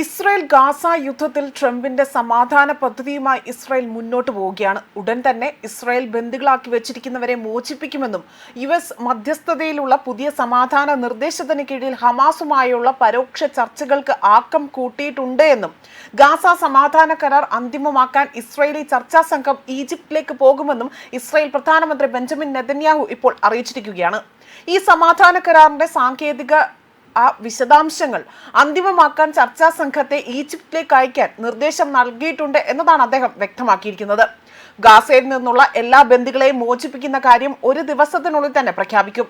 Israel Gaza യുദ്ധത്തിൽ ട്രംപിന്റെ സമാധാന പദ്ധതിയുമായി ഇസ്രായേൽ മുന്നോട്ട് പോവുകയാണ്. ഉടൻ തന്നെ ഇസ്രായേൽ ബന്ദികളാക്കി വെച്ചിരിക്കുന്നവരെ മോചിപ്പിക്കുമെന്നും യു എസ് മധ്യസ്ഥതയിലുള്ള പുതിയ സമാധാന നിർദ്ദേശത്തിന് കീഴിൽ ഹമാസുമായുള്ള പരോക്ഷ ചർച്ചകൾക്ക് ആക്കം കൂട്ടിയിട്ടുണ്ട് എന്നും ഗാസ സമാധാന കരാർ അന്തിമമാക്കാൻ ഇസ്രായേലി ചർച്ചാ സംഘം ഈജിപ്തിലേക്ക് പോകുമെന്നും ഇസ്രായേൽ പ്രധാനമന്ത്രി ബെഞ്ചമിൻ നെതന്യാഹു ഇപ്പോൾ അറിയിച്ചിരിക്കുകയാണ്. ഈ സമാധാന കരാറിന്റെ സാങ്കേതിക ആ വിശദാംശങ്ങൾ അന്തിമമാക്കാൻ ചർച്ചാ സംഘത്തെ ഈജിപ്തിലേക്ക് അയക്കാൻ നിർദ്ദേശം നൽകിയിട്ടുണ്ട് എന്നതാണ് അദ്ദേഹം വ്യക്തമാക്കിയിരിക്കുന്നത്. ഗാസയിൽ നിന്നുള്ള എല്ലാ ബന്ദികളെയും മോചിപ്പിക്കുന്ന കാര്യം ഒരു ദിവസത്തിനുള്ളിൽ തന്നെ പ്രഖ്യാപിക്കും.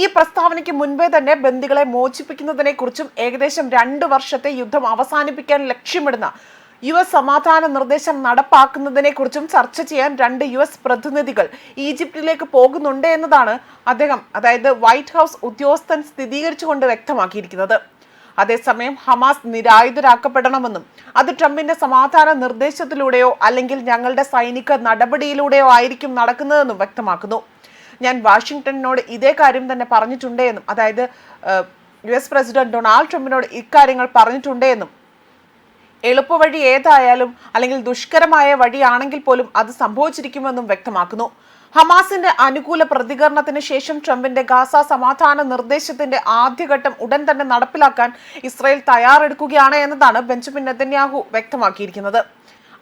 ഈ പ്രസ്താവനയ്ക്ക് മുൻപേ തന്നെ ബന്ദികളെ മോചിപ്പിക്കുന്നതിനെക്കുറിച്ചും ഏകദേശം രണ്ട് വർഷത്തെ യുദ്ധം അവസാനിപ്പിക്കാൻ ലക്ഷ്യമിടുന്ന യു എസ് സമാധാന നിർദ്ദേശം നടപ്പാക്കുന്നതിനെ കുറിച്ചും ചർച്ച ചെയ്യാൻ രണ്ട് യു എസ് പ്രതിനിധികൾ ഈജിപ്തിലേക്ക് പോകുന്നുണ്ട് എന്നതാണ് അദ്ദേഹം അതായത് വൈറ്റ് ഹൗസ് ഉദ്യോഗസ്ഥൻ സ്ഥിരീകരിച്ചുകൊണ്ട് വ്യക്തമാക്കിയിരിക്കുന്നത്. അതേസമയം ഹമാസ് നിരായുധരാക്കപ്പെടണമെന്നും അത് ട്രംപിന്റെ സമാധാന നിർദ്ദേശത്തിലൂടെയോ അല്ലെങ്കിൽ ഞങ്ങളുടെ സൈനിക നടപടിയിലൂടെയോ ആയിരിക്കും നടക്കുന്നതെന്നും വ്യക്തമാക്കുന്നു. ഞാൻ വാഷിംഗ്ടണിനോട് ഇതേ കാര്യം തന്നെ പറഞ്ഞിട്ടുണ്ട് എന്നും അതായത് യു എസ് പ്രസിഡന്റ് ഡൊണാൾഡ് ട്രംപിനോട് ഇക്കാര്യങ്ങൾ പറഞ്ഞിട്ടുണ്ട് എന്നും എളുപ്പവഴി ഏതായാലും അല്ലെങ്കിൽ ദുഷ്കരമായ വഴിയാണെങ്കിൽ പോലും അത് സംഭവിച്ചിരിക്കുമെന്നും വ്യക്തമാക്കുന്നു. ഹമാസിന്റെ അനുകൂല പ്രതികരണത്തിന് ശേഷം ട്രംപിന്റെ ഗാസ സമാധാന നിർദ്ദേശത്തിന്റെ ആദ്യഘട്ടം ഉടൻ തന്നെ നടപ്പിലാക്കാൻ ഇസ്രായേൽ തയ്യാറെടുക്കുകയാണ് എന്നതാണ് ബെഞ്ചമിൻ നെതന്യാഹു വ്യക്തമാക്കിയിരിക്കുന്നത്.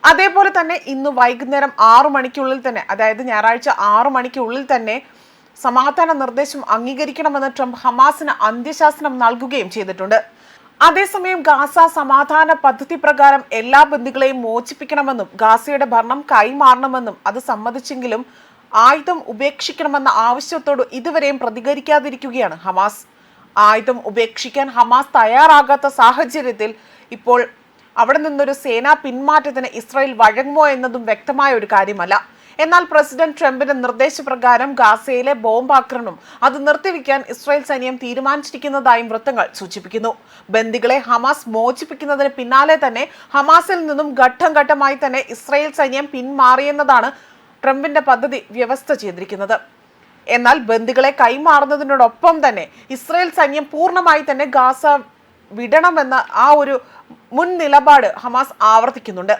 അതേപോലെ തന്നെ ഇന്ന് വൈകുന്നേരം ആറു മണിക്കുള്ളിൽ തന്നെ അതായത് ഞായറാഴ്ച ആറു മണിക്കുള്ളിൽ തന്നെ സമാധാന നിർദ്ദേശം അംഗീകരിക്കണമെന്ന് ട്രംപ് ഹമാസിന് അന്ത്യശാസനം നൽകുകയും ചെയ്തിട്ടുണ്ട്. അതേസമയം ഗാസ സമാധാന പദ്ധതി പ്രകാരം എല്ലാ ബന്ദികളെയും മോചിപ്പിക്കണമെന്നും ഗാസയുടെ ഭരണം കൈമാറണമെന്നും അത് സമ്മതിച്ചെങ്കിലും ആയുധം ഉപേക്ഷിക്കണമെന്ന ആവശ്യത്തോട് ഇതുവരെയും പ്രതികരിക്കാതിരിക്കുകയാണ് ഹമാസ്. ആയുധം ഉപേക്ഷിക്കാൻ ഹമാസ് തയ്യാറാകാത്ത സാഹചര്യത്തിൽ ഇപ്പോൾ അവിടെ നിന്നൊരു സേനാ പിന്മാറ്റത്തിന് ഇസ്രായേൽ വഴങ്ങുമോ എന്നതും വ്യക്തമായ ഒരു കാര്യമല്ല. എന്നാൽ പ്രസിഡന്റ് ട്രംപിന്റെ നിർദ്ദേശപ്രകാരം ഗാസയിലെ ബോംബാക്രമണം അത് നിർത്തിവെക്കാൻ ഇസ്രായേൽ സൈന്യം തീരുമാനിച്ചിരിക്കുന്നതായും വൃത്തങ്ങൾ സൂചിപ്പിക്കുന്നു. ബന്ദികളെ ഹമാസ് മോചിപ്പിക്കുന്നതിന് പിന്നാലെ തന്നെ ഹമാസിൽ നിന്നും ഘട്ടം ഘട്ടമായി തന്നെ ഇസ്രായേൽ സൈന്യം പിന്മാറിയെന്നതാണ് ട്രംപിന്റെ പദ്ധതി വ്യവസ്ഥ ചെയ്തിരിക്കുന്നത്. എന്നാൽ ബന്ദികളെ കൈമാറുന്നതിനോടൊപ്പം തന്നെ ഇസ്രായേൽ സൈന്യം പൂർണമായി തന്നെ ഗാസ വിടണമെന്ന ആ ഒരു മുൻ നിലപാട് ഹമാസ് ആവർത്തിക്കുന്നുണ്ട്.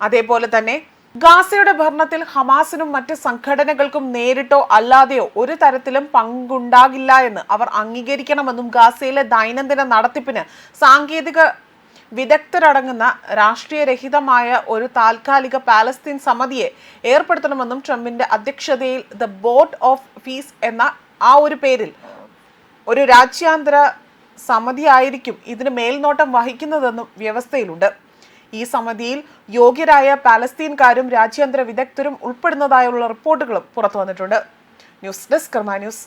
അതേപോലെ തന്നെ ഗാസയുടെ ഭരണത്തിൽ ഹമാസിനും മറ്റ് സംഘടനകൾക്കും നേരിട്ടോ അല്ലാതെയോ ഒരു തരത്തിലും പങ്കുണ്ടാകില്ല എന്ന് അവർ അംഗീകരിക്കണമെന്നും ഗാസയിലെ ദൈനംദിന നടത്തിപ്പിന് സാങ്കേതിക വിദഗ്ധരടങ്ങുന്ന രാഷ്ട്രീയരഹിതമായ ഒരു താൽക്കാലിക പാലസ്തീൻ സമിതിയെ ഏർപ്പെടുത്തണമെന്നും ട്രംപിന്റെ അധ്യക്ഷതയിൽ ദ ബോർഡ് ഓഫ് ഫീസ് എന്ന ആ ഒരു പേരിൽ ഒരു രാജ്യാന്തര സമിതിയായിരിക്കും ഇതിന് മേൽനോട്ടം വഹിക്കുന്നതെന്നും വ്യവസ്ഥയിലുണ്ട്. ഈ സമിതിയിൽ യോഗ്യരായ പാലസ്തീൻകാരും രാജ്യാന്തര വിദഗ്ധരും ഉൾപ്പെടുന്നതായുള്ള റിപ്പോർട്ടുകളും പുറത്തു വന്നിട്ടുണ്ട് ന്യൂസ് ഡെസ്ക് കർമാ ന്യൂസ്.